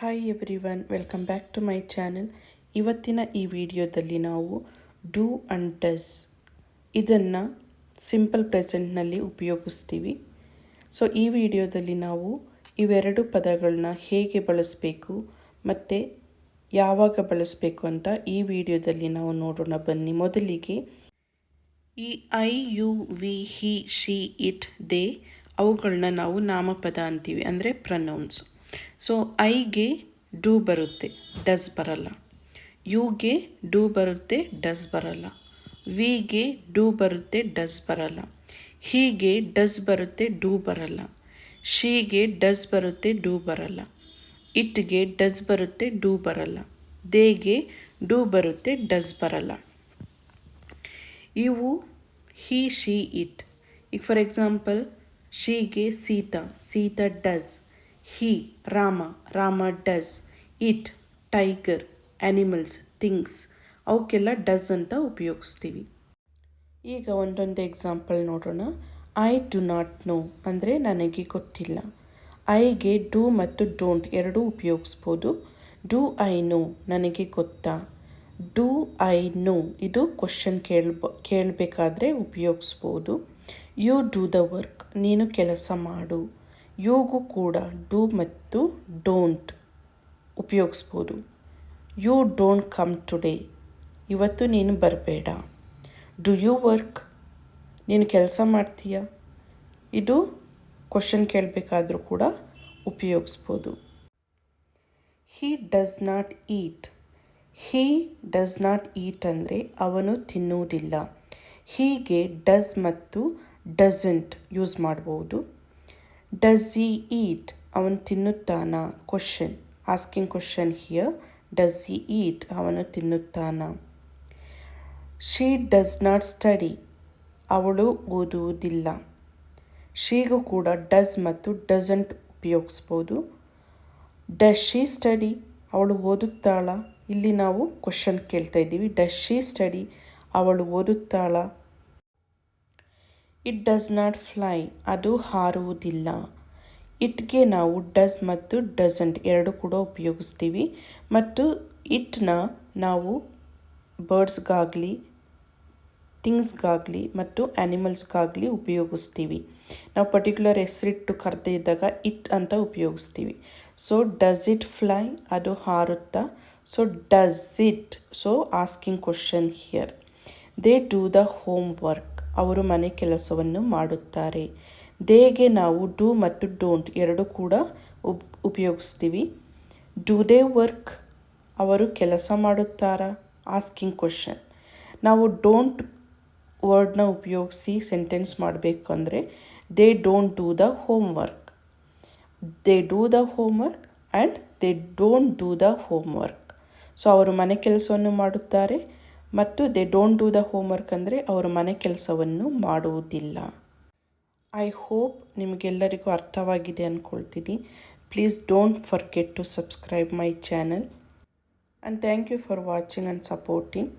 Hi everyone welcome back to my channel ಇವತ್ತಿನ ಈ ವಿಡಿಯೋದಲ್ಲಿ ನಾವು ಡೂ ಅಂಡ್ ಡಸ್ ಇದನ್ನು ಸಿಂಪಲ್ ಪ್ರೆಸೆಂಟ್ನಲ್ಲಿ ಉಪಯೋಗಿಸ್ತೀವಿ. ಸೊ ಈ ವಿಡಿಯೋದಲ್ಲಿ ನಾವು ಇವೆರಡು ಪದಗಳನ್ನ ಹೇಗೆ ಬಳಸಬೇಕು ಮತ್ತು ಯಾವಾಗ ಬಳಸಬೇಕು ಅಂತ ಈ ವಿಡಿಯೋದಲ್ಲಿ ನಾವು ನೋಡೋಣ. ಬನ್ನಿ, ಮೊದಲಿಗೆ ಈ I you we he she it they ಅವುಗಳನ್ನ ನಾವು ನಾಮಪದ ಅಂತೀವಿ, ಅಂದರೆ ಪ್ರನೌನ್ಸ್ ಸೊ ಐಗೆ ಡೂ ಬರುತ್ತೆ ಡಸ್ ಬರಲ್ಲ. ಯುಗೆ ಡೂ ಬರುತ್ತೆ ಡಸ್ ಬರಲ್ಲ. ವಿಗೆ ಡೂ ಬರುತ್ತೆ ಡಸ್ ಬರಲ್ಲ. ಹೀಗೆ ಡಸ್ ಬರುತ್ತೆ ಡೂ ಬರಲ್ಲ. ಶೀಗೆ ಡಸ್ ಬರುತ್ತೆ ಡೂ ಬರಲ್ಲ. ಇಟ್ಗೆ ಡಸ್ ಬರುತ್ತೆ ಡೂ ಬರಲ್ಲ. ದೇಗೆ ಡೂ ಬರುತ್ತೆ ಡಸ್ ಬರಲ್ಲ. ಇವು ಹಿ ಶಿ ಇಟ್ ಈಗ for example ಶೀಗೆ Sita Sita does he Rama Rama does it tiger animals things ಅವಕ್ಕೆಲ್ಲ ಡಸ್ ಅಂತ ಉಪಯೋಗಿಸ್ತೀವಿ. ಈಗ ಒಂದೊಂದು ಎಕ್ಸಾಂಪಲ್ ನೋಡೋಣ. ಐ ಡು ನಾಟ್ ನೋ ಅಂದರೆ ನನಗೆ ಗೊತ್ತಿಲ್ಲ. ಐಗೆ ಡೂ ಮತ್ತು ಡೋಂಟ್ ಎರಡೂ ಉಪಯೋಗಿಸ್ಬೋದು. ಡೂ ಐ ನೋ ನನಗೆ ಗೊತ್ತಾ? ಡೂ ಐ ನೋ ಇದು ಕ್ವಶನ್ ಕೇಳ್ಬ, ಕೇಳಬೇಕಾದ್ರೆ ಉಪಯೋಗಿಸ್ಬೋದು. ಯು ಡೂ ದ ವರ್ಕ್ ನೀನು ಕೆಲಸ ಮಾಡು. ಯುಗೂ ಕೂಡ ಡೂ ಮತ್ತು ಡೋಂಟ್ ಉಪಯೋಗಿಸ್ಬೋದು. You don't come today. ಇವತ್ತು ನೀನು ಬರಬೇಡ. Do you work? ನೀನು ಕೆಲಸ ಮಾಡ್ತೀಯ? ಇದು ಕ್ವಶನ್ ಕೇಳಬೇಕಾದ್ರೂ ಕೂಡ ಉಪಯೋಗಿಸ್ಬೋದು. He does not eat. He does not eat ಅಂದರೆ ಅವನು ತಿನ್ನುವುದಿಲ್ಲ. ಹೀಗೆ ಡಸ್ ಮತ್ತು ಡಸಂಟ್ ಯೂಸ್ ಮಾಡ್ಬೋದು. ಡಸ್ ಈ ಈಟ್ ಅವನು ತಿನ್ನುತ್ತಾನ? Question asking question here does he eat ಅವನು ತಿನ್ನುತ್ತಾನ? ಶೀ ಡಸ್ ನಾಟ್ ಸ್ಟಡಿ ಅವಳು ಓದುವುದಿಲ್ಲ. ಶೀಗೂ ಕೂಡ ಡಸ್ ಮತ್ತು ಡಸಂಟ್ ಉಪಯೋಗಿಸ್ಬೋದು. ಡಸ್ ಶೀ ಸ್ಟಡಿ ಅವಳು ಓದುತ್ತಾಳ? ಇಲ್ಲಿ ನಾವು ಕ್ವಶನ್ ಕೇಳ್ತಾ ಇದ್ದೀವಿ. ಡಸ್ ಶೀ ಸ್ಟಡಿ ಅವಳು ಓದುತ್ತಾಳ? ಇಟ್ ಡಸ್ ನಾಟ್ ಫ್ಲೈ ಅದು ಹಾರುವುದಿಲ್ಲ. ಇಟ್ಗೆ ನಾವು ಡಸ್ ಮತ್ತು ಡಸಂಟ್ ಎರಡು ಕೂಡ ಉಪಯೋಗಿಸ್ತೀವಿ. ಮತ್ತು ಇಟ್ನ ನಾವು ಬರ್ಡ್ಸ್ಗಾಗಲಿ ಥಿಂಗ್ಸ್ಗಾಗಲಿ ಮತ್ತು ಆ್ಯನಿಮಲ್ಸ್ಗಾಗಲಿ ಉಪಯೋಗಿಸ್ತೀವಿ. ನಾವು ಪರ್ಟಿಕ್ಯುಲರ್ ಹೆಸರಿಟ್ಟು ಕರೆದೇ ಇದ್ದಾಗ ಇಟ್ ಅಂತ ಉಪಯೋಗಿಸ್ತೀವಿ. ಸೊ ಡಸ್ ಇಟ್ ಫ್ಲೈ ಅದು ಹಾರುತ್ತಾ? So does it so asking question here they do the homework ಅವರು ಮನೆ ಕೆಲಸವನ್ನು ಮಾಡುತ್ತಾರೆ. ದೇಗೆ ನಾವು ಡೂ ಮತ್ತು ಡೋಂಟ್ ಎರಡು ಕೂಡ ಉಪ್, ಉಪಯೋಗಿಸ್ತೀವಿ. ಡೂ ದೇ ವರ್ಕ್ ಅವರು ಕೆಲಸ ಮಾಡುತ್ತಾರಾ? ಆಸ್ಕಿಂಗ್ ಕ್ವಶನ್ ನಾವು ಡೋಂಟ್ ವರ್ಡ್ನ ಉಪಯೋಗಿಸಿ ಸೆಂಟೆನ್ಸ್ ಮಾಡಬೇಕು ಅಂದರೆ they don't do the homework they do the homework and they don't do the homework so ಅವರು ಮನೆ ಕೆಲಸವನ್ನು ಮಾಡುತ್ತಾರೆ. ಮತ್ತು they don't do the homework ಅಂದರೆ ಅವರು ಮನೆ ಕೆಲಸವನ್ನು ಮಾಡುವುದಿಲ್ಲ. ಐ ಹೋಪ್ ನಿಮಗೆಲ್ಲರಿಗೂ ಅರ್ಥವಾಗಿದೆ ಅಂದ್ಕೊಳ್ತೀನಿ please don't forget to subscribe my channel and thank you for watching and supporting